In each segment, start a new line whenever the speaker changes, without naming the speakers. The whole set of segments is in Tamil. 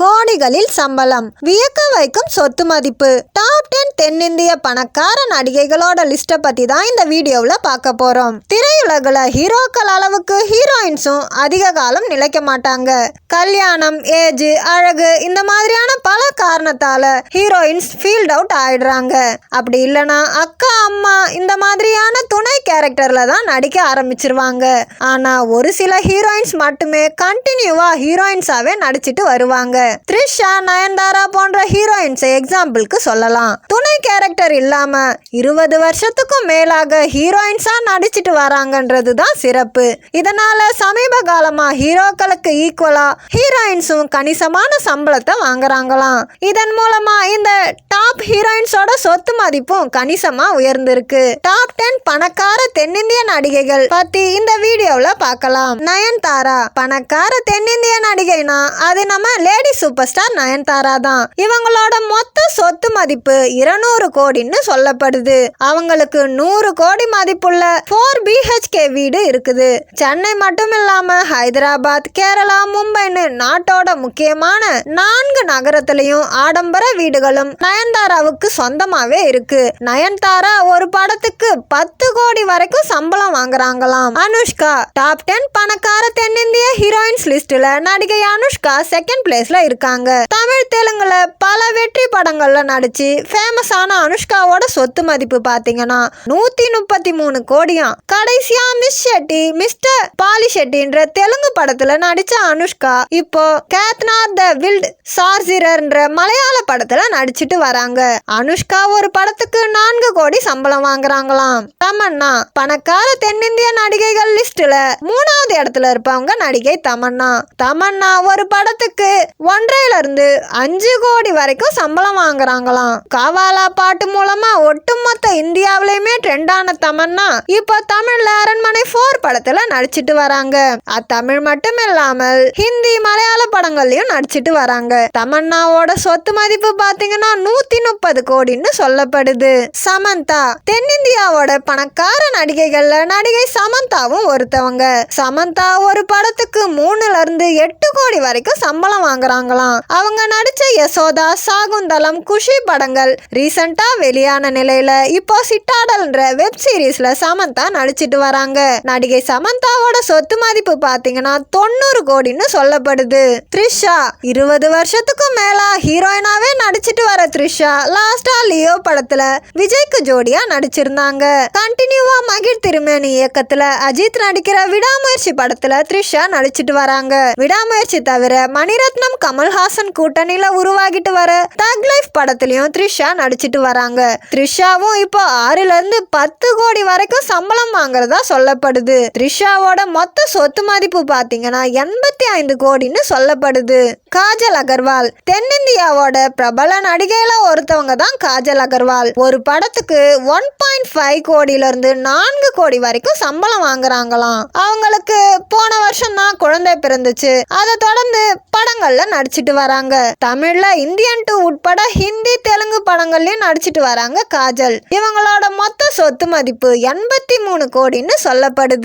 கோடிகளில் சம்பளம். வியக்க வைக்கும் சொத்து மதிப்பு. டாப் டென் தென்னிந்திய பணக்கார நடிகைகளோட லிஸ்ட்டை பத்தி தான் இந்த வீடியோவில் பார்க்க போறோம். திரையுலகில் ஹீரோக்கள் அளவுக்கு ஹீரோயின்ஸும் அதிக காலம் நிலைக்க மாட்டாங்க. கல்யாணம் ஏஜ் அழகு இந்த மாதிரியான பல காரணத்தால ஹீரோயின்ஸ் ஃபீல்ட் அவுட் ஆயிடுறாங்க. அப்படி இல்லைன்னா அக்கா அம்மா இந்த மாதிரியான துணை கேரக்டர்ல தான் நடிக்க ஆரம்பிச்சிருவாங்க. ஆனா ஒரு சில ஹீரோயின்ஸ் மட்டுமே கண்டினியூவா ஹீரோயின்ஸாவே நடிச்சிட்டு வருவாங்க. த்ரிஷா நயன்தாரா போன்ற ஹீரோயின்ஸை எக்ஸாம்பிளுக்கு சொல்லலாம். துணை கேரக்டர் இல்லாம இருபது வருஷத்துக்கும் மேலாக ஹீரோயின்ஸா நடிச்சிட்டு வராங்கன்றது தான் சிறப்பு. இதனால சமீப காலமா ஹீரோக்களுக்கு ஈக்குவலா ஹீரோயின்ஸும் கணிசமான சம்பளத்தை வாங்குறாங்களாம். இதன் மூலமா இந்த டாப் ஹீரோயின்ஸோட சொத்து மதிப்பும் கணிசமா உயர்ந்திருக்கு. டாப் டென் பணக்கார தென்னிந்திய நடிகைகள் பத்தி இந்த வீடியோல பார்க்கலாம். நயன்தாரா பணக்கார தென்னிந்திய நடிகைனா அது நம்ம லேடி சூப்பர் ஸ்டார் நயன்தாரா தான். இவங்களோட மொத்த சொத்து மதிப்பு இருநூறு கோடின்னு சொல்லப்படுது. அவங்களுக்கு நூறு கோடி மதிப்புள்ள ஃபோர் பிஹெச்கே வீடு இருக்குது. சென்னை மட்டும் இல்லாம ஹைதராபாத் கேரளா மும்பைன்னு நாட்டோட முக்கியமான நான்கு நகரத்திலையும் ஆடம்பர வீடுகளும் நயன்தாராவுக்கு சொந்தமாவே இருக்கு. நயன்தாரா ஒரு படத்துக்கு பத்து கோடி வரைக்கும் சம்பளம் வாங்குறாங்களாம். அனுஷ்கா டாப் டென் பணக்கார தென்னிந்திய ஹீரோயின்ஸ் லிஸ்ட்ல நடிகை அனுஷ்கா செகண்ட் பிளேஸ்ல இருக்காங்க. தமிழ் தெலுங்குல பல வெற்றி படங்கள்ல நடிச்சு ஃபேமஸான அனுஷ்காவோட சொத்து மதிப்பு பாத்தீங்கன்னா நூத்தி முப்பத்தி மூணு கோடியாம் கடைசியா மிஸ் ஷெட்டி மிஸ்டர் பாலி ஷெட்டின்ற தெலுங்கு படத்துல நடிச்ச அனுஷ்கா இப்போ கேத்னார் த வில்ட் சார்ஜிரர்ன்ற மலையாள படத்துல நடிச்சிட்டு வராங்க. அனுஷ்கா ஒரு படத்துக்கு நான்கு கோடி சம்பளம் வாங்குறாங்களாம். தமன்னா பணக்கார தென்னிந்திய நடிகைகள் லிஸ்ட்ல மூணாவது இடத்துல இருப்பவங்க நடிகை தமன்னா. தமன்னா ஒரு படத்துக்கு ஒன்றையில இருந்து அஞ்சு கோடி வரைக்கும் சம்பளம் வாங்குறாங்களாம். காவாலா பாட்டு மூலமா ஒட்டுமொத்த இந்தியாவிலையுமே ட்ரெண்டான தமன்னா இப்போ தமிழ்ல அரண்மனை ஃபோர் படத்துல நடிச்சிட்டு வராங்க. அத்தமிழ் மட்டும் இல்லாமல் ஹிந்தி மலையாள படங்கள்லயும் நடிச்சிட்டு வராங்க. தமன்னாவோட சொத்து மதிப்பு பாத்தீங்கன்னா நூத்தி முப்பது கோடின்னு சொல்லப்படுது. சமந்தா தென்னிந்தியாவோட பணக்கார நடிகைகள்ல நடிகை சமந்தாவும் ஒருத்தவங்க. சமந்தா ஒரு படத்துக்கு மூணுல இருந்து எட்டு கோடி வரைக்கும் சம்பளம் வாங்குறாங்களாம். அவங்க நடிச்ச யசோதா சாகுந்தலம் குஷி படங்கள் ரீசெண்டா வெளியான நிலையில இப்போ சிட்டாடல்ன்ற வெப் சீரிஸ்ல சமந்தா நடிச்சிட்டு வராங்க. நடிகை சமந்தாவோட சொத்து மதிப்பு பார்த்தீங்கன்னா தொண்ணூறு கோடின்னு சொல்லப்படுது. த்ரிஷா இருபது வருஷத்துக்கும் மேல ஹீரோயினாவே நடிச்சிட்டு வர த்ரிஷா லாஸ்டா லியோ படத்துல விஜய்க்கு ஜோடியா நடிச்சிருந்தாங்க. கண்டினியூவா மகிழ் திருமேனி இயக்கத்துல அஜித் நடிக்கிற விடாமுயற்சி படத்துல த்ரிஷா நடிச்சிட்டு வராங்க. விடாமுயற்சி தவிர மணிரத்னம் கமல்ஹாசன் கூட்டணியில உருவாகிட்டு வர தக் லைஃப் படத்துலயும் த்ரிஷா நடிச்சிட்டு வராங்க. த்ரிஷாவும் இப்போ ஆறுல இருந்து பத்து கோடி வரைக்கும் சம்பளம் வாங்குறதா சொல்லப்படுது. த்ரிஷாவோட மொத்த சொத்து மதிப்பு பாத்தீங்கன்னா எண்பத்தி ஐந்து கோடின்னு சொல்லப்படுது. காஜல் அகர்வால். தென்னிந்தியாவோட பிரபல நடிகையில ஒருத்தவங்க தான் காஜல் அகர்வால். ஒரு படத்துக்கு ஒன் பாயிண்ட் ஃபைவ் கோடியில இருந்து நான்கு கோடி வரைக்கும் சம்பளம் வாங்குறாங்களாம். அவங்களுக்கு போன வருஷம் தான் குழந்தை பிறந்துச்சு. அதை தொடர்ந்து படங்கள்ல நடிச்சிட்டு வராங்க. தமிழ்ல இந்தியன் டூ உட்பட ஹிந்தி தெலுங்கு படங்கள்லயும் நடிச்சிட்டு வராங்க காஜல். இவங்களோட மொத்த சொத்து மதிப்பு எண்பத்தி மூணு கோடின்னு சொல்லப்படுது.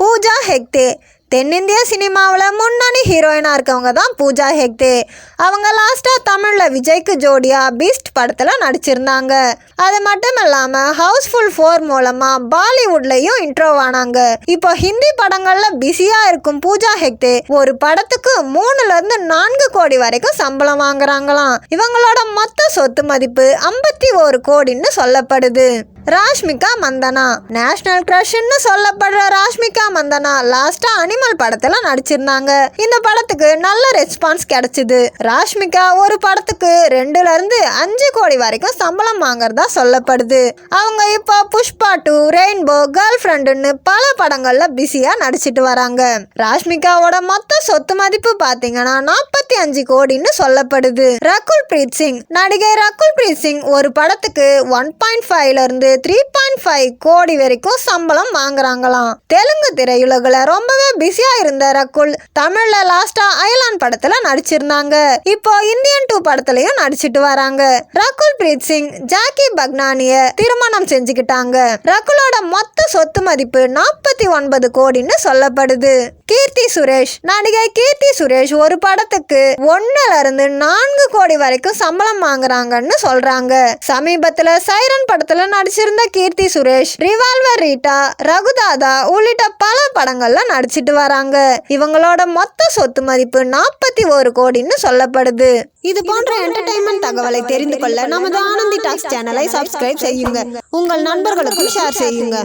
பூஜா ஹெக்தே தென்னிந்திய சினிமாவில் முன்னணி ஹீரோயினாக இருக்கவங்க தான் பூஜா ஹெக்தே அவங்க லாஸ்ட்டாக தமிழில் விஜய்க்கு ஜோடியாக பீஸ்ட் படத்தில் நடிச்சிருந்தாங்க. அது மட்டும் இல்லாமல் ஹவுஸ்ஃபுல் ஃபோர் மூலமாக பாலிவுட்லேயும் இன்ட்ரோ ஆனாங்க. இப்போ ஹிந்தி படங்களில் பிஸியாக இருக்கும் பூஜா ஹெக்தே ஒரு படத்துக்கு மூணுலேருந்து நான்கு கோடி வரைக்கும் சம்பளம் வாங்குறாங்களாம். இவங்களோட மொத்த சொத்து மதிப்பு ஐம்பத்தி ஒரு கோடின்னு சொல்லப்படுது. ராஷ்மிகா மந்தனா. நேஷனல் க்ரஷ்ன்னு சொல்லப்படுற ராஷ்மிகா மந்தனா லாஸ்டா அனிமல் படத்துல நடிச்சிருந்தாங்க. இந்த படத்துக்கு நல்ல ரெஸ்பான்ஸ் கிடைச்சது. ராஷ்மிகா ஒரு படத்துக்கு ரெண்டுல இருந்து அஞ்சு கோடி வரைக்கும் சம்பளம் வாங்குறதா சொல்லப்படுது. அவங்க இப்போ புஷ்பா டூ ரெயின்போ கேர்ள் ஃப்ரெண்டுன்னு பல படங்கள்ல பிஸியா நடிச்சிட்டு வராங்க. ராஷ்மிகாவோட மொத்த சொத்து மதிப்பு பாத்தீங்கன்னா நாற்பத்தி அஞ்சு கோடின்னு சொல்லப்படுது. ரகுல் பிரீத் சிங். நடிகை ரகுல் பிரீத் சிங் ஒரு படத்துக்கு ஒன் பாயிண்ட் ஃபைவ்ல இருந்து த்ரீ பாயிண்ட் ஃபைவ் கோடி வரைக்கும் சம்பளம் வாங்குறாங்களாம். தெலுங்கு திரையுலகில் ரொம்பவே பிஸியா இருந்த ரகுல் தமிழ்ல லாஸ்டா அயலான் படத்துல நடிச்சிருந்தாங்க. இப்போ இந்தியன் டூ படத்துலயும் நடிச்சிட்டு வராங்க. ரகுல் பிரீத் சிங் ஜாக்கி பக்னானிய திருமணம் செஞ்சுக்கிட்டாங்க. ரகுலோட மொத்த சொத்து மதிப்பு நாற்பத்தி ஒன்பது கோடின்னு சொல்லப்படுது. கீர்த்தி சுரேஷ் நடிகை கீர்த்தி சுரேஷ் ஒரு படத்துக்கு ஒன்னுல இருந்து நான்கு கோடி வரைக்கும் சம்பளம் வாங்குறாங்கன்னு சொல்றாங்க. சமீபத்துல சைரன் படத்துல நடிச்சிருந்த கீர்த்தி சுரேஷ் ரிவால்வர் ரீட்டா ரகுதாதா உள்ளிட்ட பல படங்கள்ல நடிச்சிட்டு வராங்க. இவங்களோட மொத்த சொத்து மதிப்பு நாற்பத்தி ஒரு கோடின்னு சொல்லப்படுது. இது போன்ற என்டர்டைன்மெண்ட் தகவலை தெரிந்து கொள்ள நமது ஆனந்தி டாக்ஸ் சேனலை சப்ஸ்கிரைப் செய்யுங்க. உங்கள் நண்பர்களுக்கும் ஷேர் செய்யுங்க.